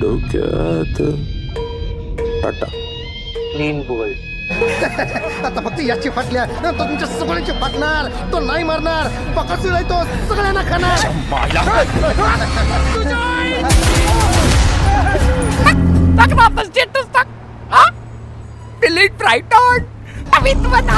डोक्यात. Tata. Clean bowled आता फक्त याची फाटल्या तो तुमच्या सगळ्यांची फाटणार. तो नाही मारणार. पकडून नाही तो. सगळ्यांना खाणार. आता स्टेटस टाक हा? Delete right on with one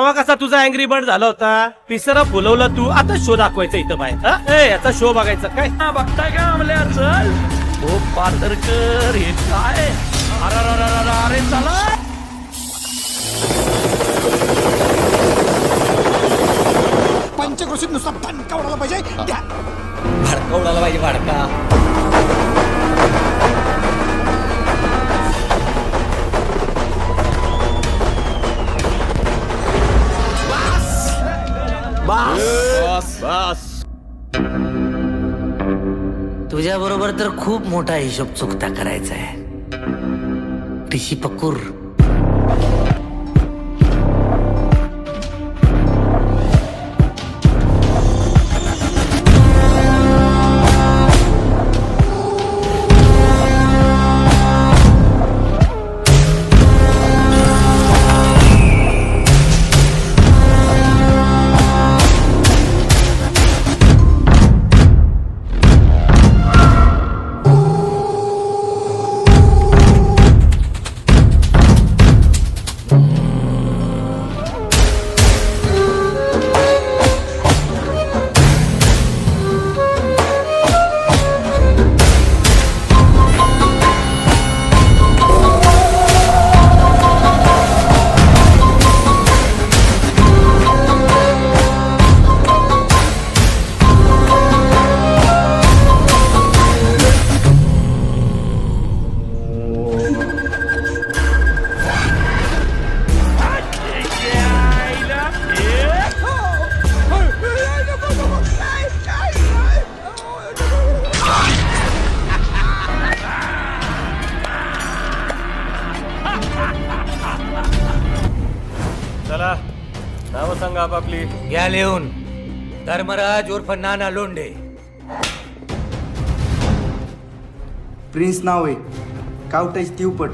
तेव्हा कसा तुझा अँग्री बर्ड झाला होता? पिसरा फुलवला तू. आता शो दाखवायचा इथं बाहेर. हा? ए, याचा शो बघायचा काय? हा, बघताय का आमल्या चल हो पारदरकर हे काय? अरे अरे, अरे, अरे, अरे चला. पंचकृषीत नुसता दणका उडाला पाहिजे. द्या. भडका उडाला पाहिजे भडका तुझ्या बरोबर तर खूप मोठा हिशोब चुकता करायचा आहे. ऋषी पकूर सांगा आपापली. घ्या लिहून. धर्मराज उर्फ नाना लोंढे. प्रिन्स नाव आहे. कावटाची तिवपट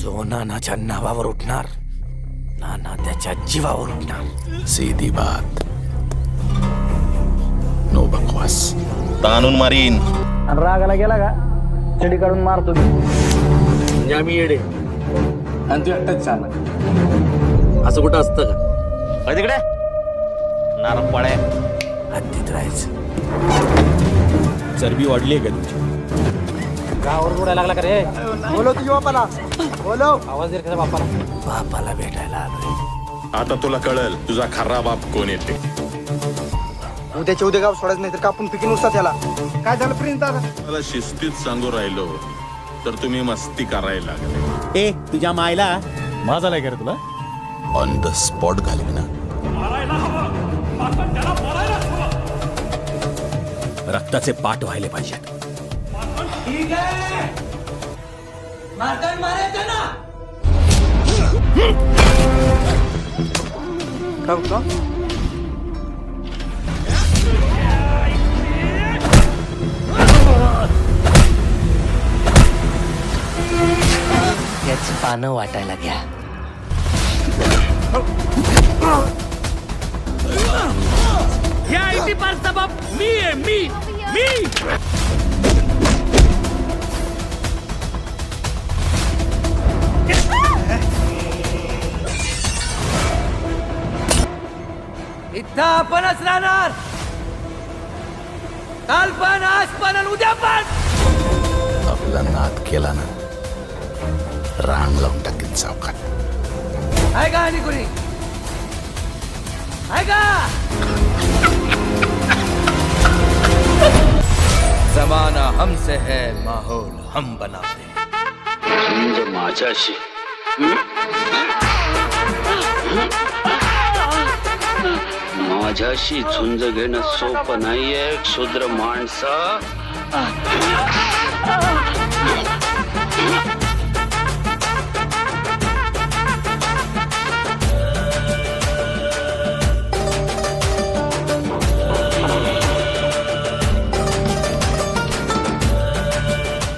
जो नानाच्या नावावर उठणार नाना त्याच्या जीवावर उठणार. सीधी बात. नो बकवास. ताणून मारीन. रागाला गेला का? चडी काढून मारतो म्हणजे आम्ही येडे. आणि तू एकटाच चालला असं कुठं असतं का? अरे तिकडे. नारळ पळ्या हद्दीत राहायचं. चरबी वाढली आहे का तुझी गावावर उडायला लागला का रे? बोलव तुझ्या बापाला. बोलव. आवाज दे त्याच्या बापाला. बापाला भेटायला आलोय. आता तुला कळल तुझा खरा बाप कोण येते उद्याच्या उद्या गाव सोडायचं नाही तर कापून पिकीन उसा त्याला. काय झालं प्रिन्स दादा मला शिस्तीत सांगू राहिलो तर तुम्ही मस्ती करायला लागले. ए तुझ्या मायला. माझा नाही करे तुला? ऑन द स्पॉट घालवी ना. रक्ताचे पाठ व्हायला पाहिजेत. काय याची पानं वाटायला घ्या. या पारचा बाप मी आहे मी मी. इथं आपणच राहणार. काल पण आज पण आणि उद्या पण. आपला नाद केला ना. रान लावून टाकेल चौकात आहे का आणि कुणी? आहे का? जमाना हमसे है माहौल हम बनाते हैं। माझ्याशी माझ्याशी झुंज घेणं सोपं नाहीये क्षुद्र माणसा.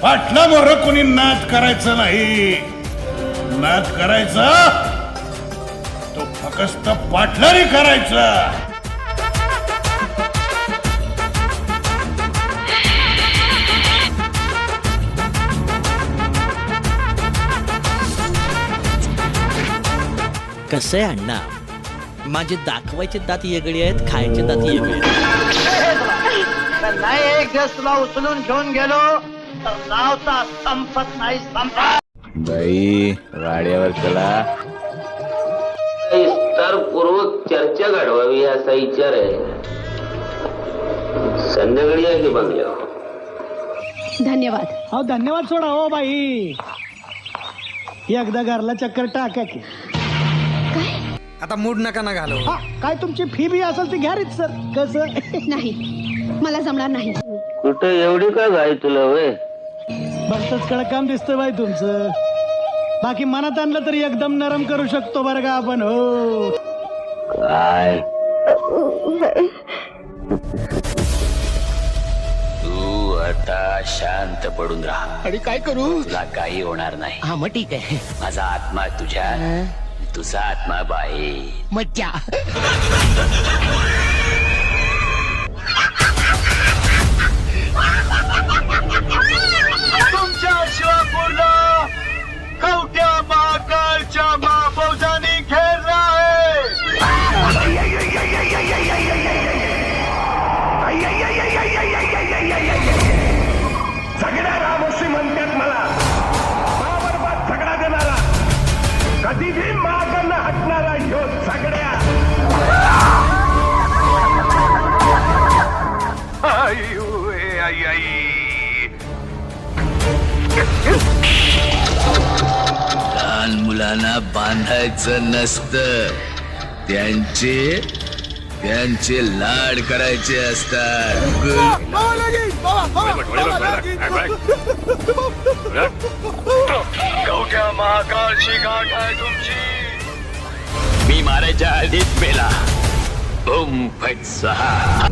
पाटला मोर कोणी नाच करायचं नाही. नाच करायचा तो फकस्त पाटलाने करायचा. कसं आहे अण्णा? माझे दाखवायचे दात वेगळे आहेत खायचे दात वेगळे आहेत. नाही एक दिवस तुला उचलून घेऊन गेलो. तर नावचा संपत नाही संपत बाई वाड्यावर चला. विस्तारपूर्वक चर्चा घडवावी असा विचार आहे. संध्याकाळी आहे की बंगल्यावर? धन्यवाद. हो धन्यवाद सोडा हो बाई. एकदा घरला चक्कर टाका की. आता मूड नका ना घालू हा, काय तुमची फी बी असेल ती घ्या रे सर. कसं? नाही मला जमणार नाही. कुठं एवढी का घाई तुला वय? भलतच कडे काम दिसतं बाई तुमचं. बाकी मनात आणलं तरी एकदम नरम करू शकतो बरं का आपण हो. काय? तू आता शांत पडून राहा. आणि काय करू? तुला काही होणार नाही. हा मग ठीक आहे. माझा आत्मा तुझ्या तुझा आत्मा बाहेर. मज्जा. लहान मुलांना बांधायचं नसतं. त्यांचे त्यांचे लाड करायचे असतात. महाकाळची गाठ आहे तुमची. मी मारायच्या आधीच पेला ओम फट सहा.